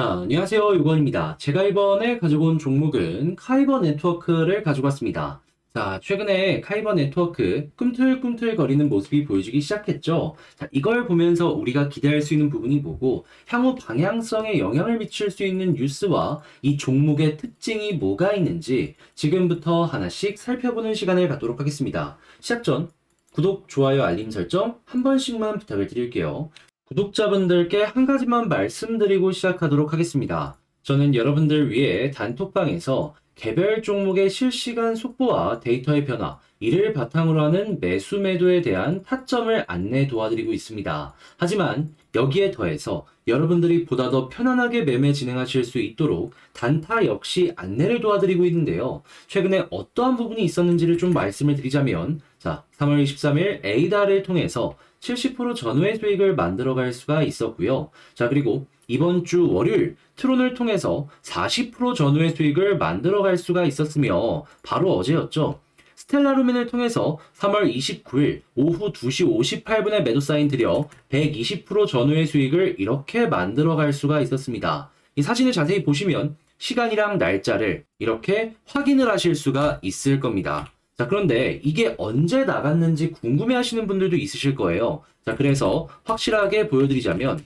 아, 안녕하세요. 유건입니다. 제가 이번에 가지고 온 종목은 카이버 네트워크를 가지고 왔습니다. 자, 최근에 카이버 네트워크 꿈틀꿈틀 거리는 모습이 보여주기 시작했죠. 자, 이걸 보면서 우리가 기대할 수 있는 부분이 뭐고, 향후 방향성에 영향을 미칠 수 있는 뉴스와 이 종목의 특징이 뭐가 있는지 지금부터 하나씩 살펴보는 시간을 갖도록 하겠습니다. 시작 전 구독, 좋아요, 알림 설정 한 번씩만 부탁을 드릴게요. 구독자분들께 한 가지만 말씀드리고 시작하도록 하겠습니다. 저는 여러분들 위해 단톡방에서 개별 종목의 실시간 속보와 데이터의 변화, 이를 바탕으로 하는 매수 매도에 대한 타점을 안내 도와드리고 있습니다. 하지만 여기에 더해서 여러분들이 보다 더 편안하게 매매 진행하실 수 있도록 단타 역시 안내를 도와드리고 있는데요. 최근에 어떠한 부분이 있었는지를 좀 말씀을 드리자면, 자, 3월 23일 에이다를 통해서 70% 전후의 수익을 만들어갈 수가 있었고요. 자, 그리고 이번 주 월요일 트론을 통해서 40% 전후의 수익을 만들어갈 수가 있었으며 바로 어제였죠. 스텔라루멘을 통해서 3월 29일 오후 2시 58분에 매도 사인 들여 120% 전후의 수익을 이렇게 만들어갈 수가 있었습니다. 이 사진을 자세히 보시면 시간이랑 날짜를 이렇게 확인을 하실 수가 있을 겁니다. 자, 그런데 이게 언제 나갔는지 궁금해 하시는 분들도 있으실 거예요. 자, 그래서 확실하게 보여드리자면,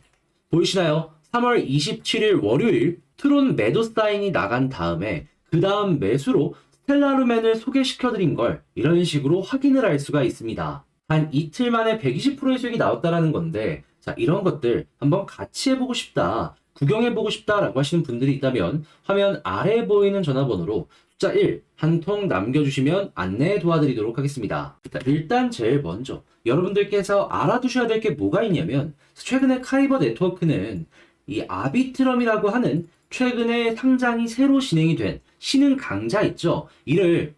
보이시나요? 3월 27일 월요일 트론 매도 사인이 나간 다음에, 그 다음 매수로 스텔라루멘을 소개시켜드린 걸 이런 식으로 확인을 할 수가 있습니다. 한 이틀 만에 120%의 수익이 나왔다라는 건데, 자, 이런 것들 한번 같이 해보고 싶다, 구경해보고 싶다라고 하시는 분들이 있다면, 화면 아래에 보이는 전화번호로 숫 자 1 한 통 남겨주시면 안내 도와드리도록 하겠습니다. 자, 일단 제일 먼저 여러분들께서 알아두셔야 될 게 뭐가 있냐면 최근에 카이버 네트워크는 이 아비트럼이라고 하는 최근에 상장이 새로 진행이 된 신흥 강자 있죠. 이를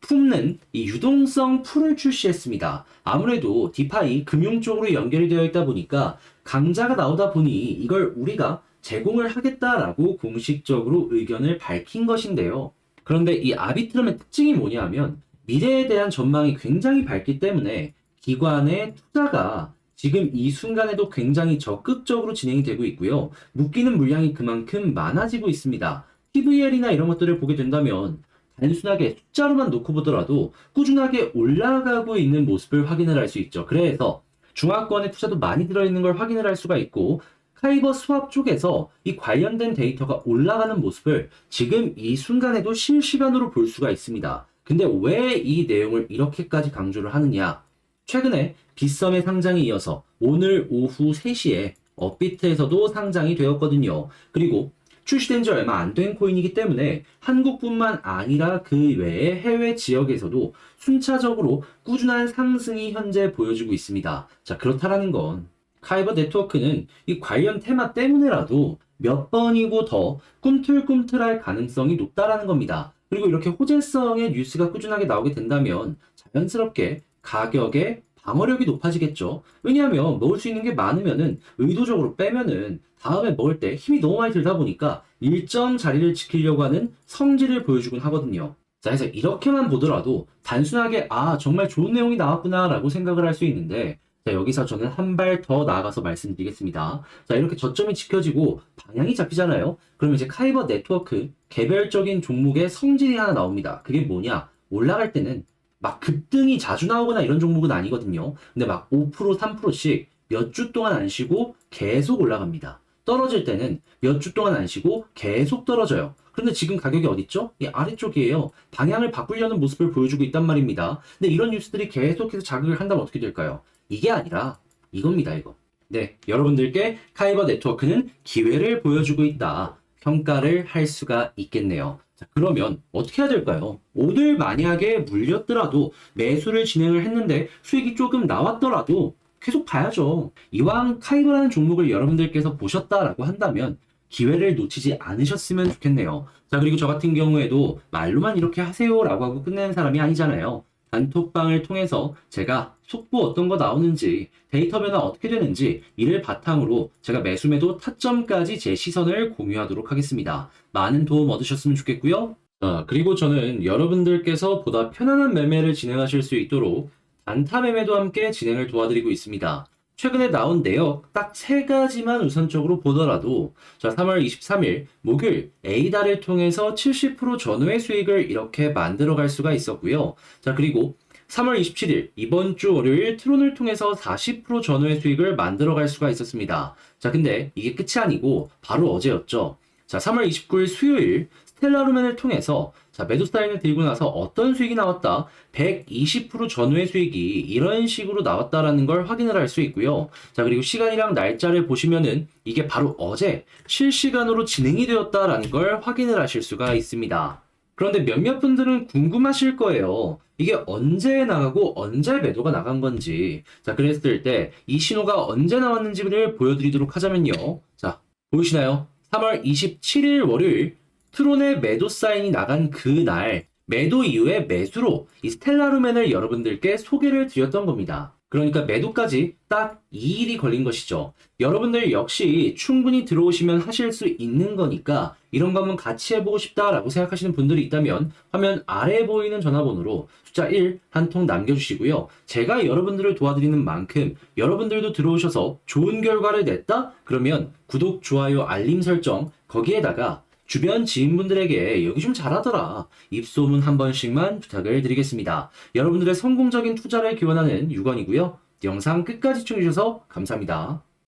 품는 이 유동성 풀을 출시했습니다. 아무래도 디파이 금융 쪽으로 연결이 되어 있다 보니까 강자가 나오다 보니 이걸 우리가 제공을 하겠다라고 공식적으로 의견을 밝힌 것인데요. 그런데 이 아비트럼의 특징이 뭐냐 하면 미래에 대한 전망이 굉장히 밝기 때문에 기관의 투자가 지금 이 순간에도 굉장히 적극적으로 진행이 되고 있고요. 묶이는 물량이 그만큼 많아지고 있습니다. TVL이나 이런 것들을 보게 된다면 단순하게 숫자로만 놓고 보더라도 꾸준하게 올라가고 있는 모습을 확인을 할 수 있죠. 그래서 중화권의 투자도 많이 들어있는 걸 확인을 할 수가 있고 카이버 스왑 쪽에서 이 관련된 데이터가 올라가는 모습을 지금 이 순간에도 실시간으로 볼 수가 있습니다. 근데 왜 이 내용을 이렇게까지 강조를 하느냐? 최근에 빗썸의 상장에 이어서 오늘 오후 3시에 업비트에서도 상장이 되었거든요. 그리고 출시된 지 얼마 안 된 코인이기 때문에 한국뿐만 아니라 그 외의 해외 지역에서도 순차적으로 꾸준한 상승이 현재 보여주고 있습니다. 자, 그렇다라는 건 카이버 네트워크는 이 관련 테마 때문에라도 몇 번이고 더 꿈틀꿈틀할 가능성이 높다라는 겁니다. 그리고 이렇게 호재성의 뉴스가 꾸준하게 나오게 된다면 자연스럽게 가격의 방어력이 높아지겠죠. 왜냐하면 먹을 수 있는 게 많으면은 의도적으로 빼면은 다음에 먹을 때 힘이 너무 많이 들다 보니까 일정 자리를 지키려고 하는 성질을 보여주곤 하거든요. 자, 그래서 이렇게만 보더라도 단순하게 아, 정말 좋은 내용이 나왔구나라고 생각을 할 수 있는데 자, 여기서 저는 한 발 더 나아가서 말씀드리겠습니다. 자, 이렇게 저점이 지켜지고 방향이 잡히잖아요. 그러면 이제 카이버 네트워크 개별적인 종목의 성질이 하나 나옵니다. 그게 뭐냐? 올라갈 때는 막 급등이 자주 나오거나 이런 종목은 아니거든요. 근데 막 5%, 3%씩 몇 주 동안 안 쉬고 계속 올라갑니다. 떨어질 때는 몇 주 동안 안 쉬고 계속 떨어져요. 그런데 지금 가격이 어딨죠? 이 아래쪽이에요. 방향을 바꾸려는 모습을 보여주고 있단 말입니다. 근데 이런 뉴스들이 계속해서 자극을 한다면 어떻게 될까요? 이게 아니라 이겁니다, 이거. 네, 여러분들께 카이버 네트워크는 기회를 보여주고 있다. 평가를 할 수가 있겠네요. 자, 그러면 어떻게 해야 될까요? 오늘 만약에 물렸더라도 매수를 진행을 했는데 수익이 조금 나왔더라도 계속 봐야죠. 이왕 카이버라는 종목을 여러분들께서 보셨다라고 한다면 기회를 놓치지 않으셨으면 좋겠네요. 자, 그리고 저 같은 경우에도 말로만 이렇게 하세요라고 하고 끝내는 사람이 아니잖아요. 단톡방을 통해서 제가 속보 어떤 거 나오는지 데이터 변화 어떻게 되는지 이를 바탕으로 제가 매수매도 타점까지 제 시선을 공유하도록 하겠습니다. 많은 도움 얻으셨으면 좋겠고요. 자, 그리고 저는 여러분들께서 보다 편안한 매매를 진행하실 수 있도록 단타 매매도 함께 진행을 도와드리고 있습니다. 최근에 나온 내역 딱 세 가지만 우선적으로 보더라도 자, 3월 23일 목요일 A달을 통해서 70% 전후의 수익을 이렇게 만들어 갈 수가 있었고요. 자, 그리고 3월 27일 이번 주 월요일 트론을 통해서 40% 전후의 수익을 만들어 갈 수가 있었습니다. 자, 근데 이게 끝이 아니고 바로 어제였죠. 자, 3월 29일 수요일 스텔라루멘을 통해서 자, 매도 사인을 들고 나서 어떤 수익이 나왔다? 120% 전후의 수익이 이런 식으로 나왔다라는 걸 확인을 할 수 있고요. 자, 그리고 시간이랑 날짜를 보시면은 이게 바로 어제 실시간으로 진행이 되었다라는 걸 확인을 하실 수가 있습니다. 그런데 몇몇 분들은 궁금하실 거예요. 이게 언제 나가고 언제 매도가 나간 건지. 자, 그랬을 때 이 신호가 언제 나왔는지를 보여드리도록 하자면요. 자, 보이시나요? 3월 27일 월요일 트론의 매도 사인이 나간 그날 매도 이후에 매수로 이 스텔라루멘을 여러분들께 소개를 드렸던 겁니다. 그러니까 매도까지 딱 2일이 걸린 것이죠. 여러분들 역시 충분히 들어오시면 하실 수 있는 거니까 이런 거 한번 같이 해보고 싶다라고 생각하시는 분들이 있다면 화면 아래에 보이는 전화번호로 숫자 1 한 통 남겨주시고요. 제가 여러분들을 도와드리는 만큼 여러분들도 들어오셔서 좋은 결과를 냈다? 그러면 구독, 좋아요, 알림 설정 거기에다가 주변 지인분들에게 여기 좀 잘하더라. 입소문 한 번씩만 부탁을 드리겠습니다. 여러분들의 성공적인 투자를 기원하는 유건이고요. 영상 끝까지 시청해주셔서 감사합니다.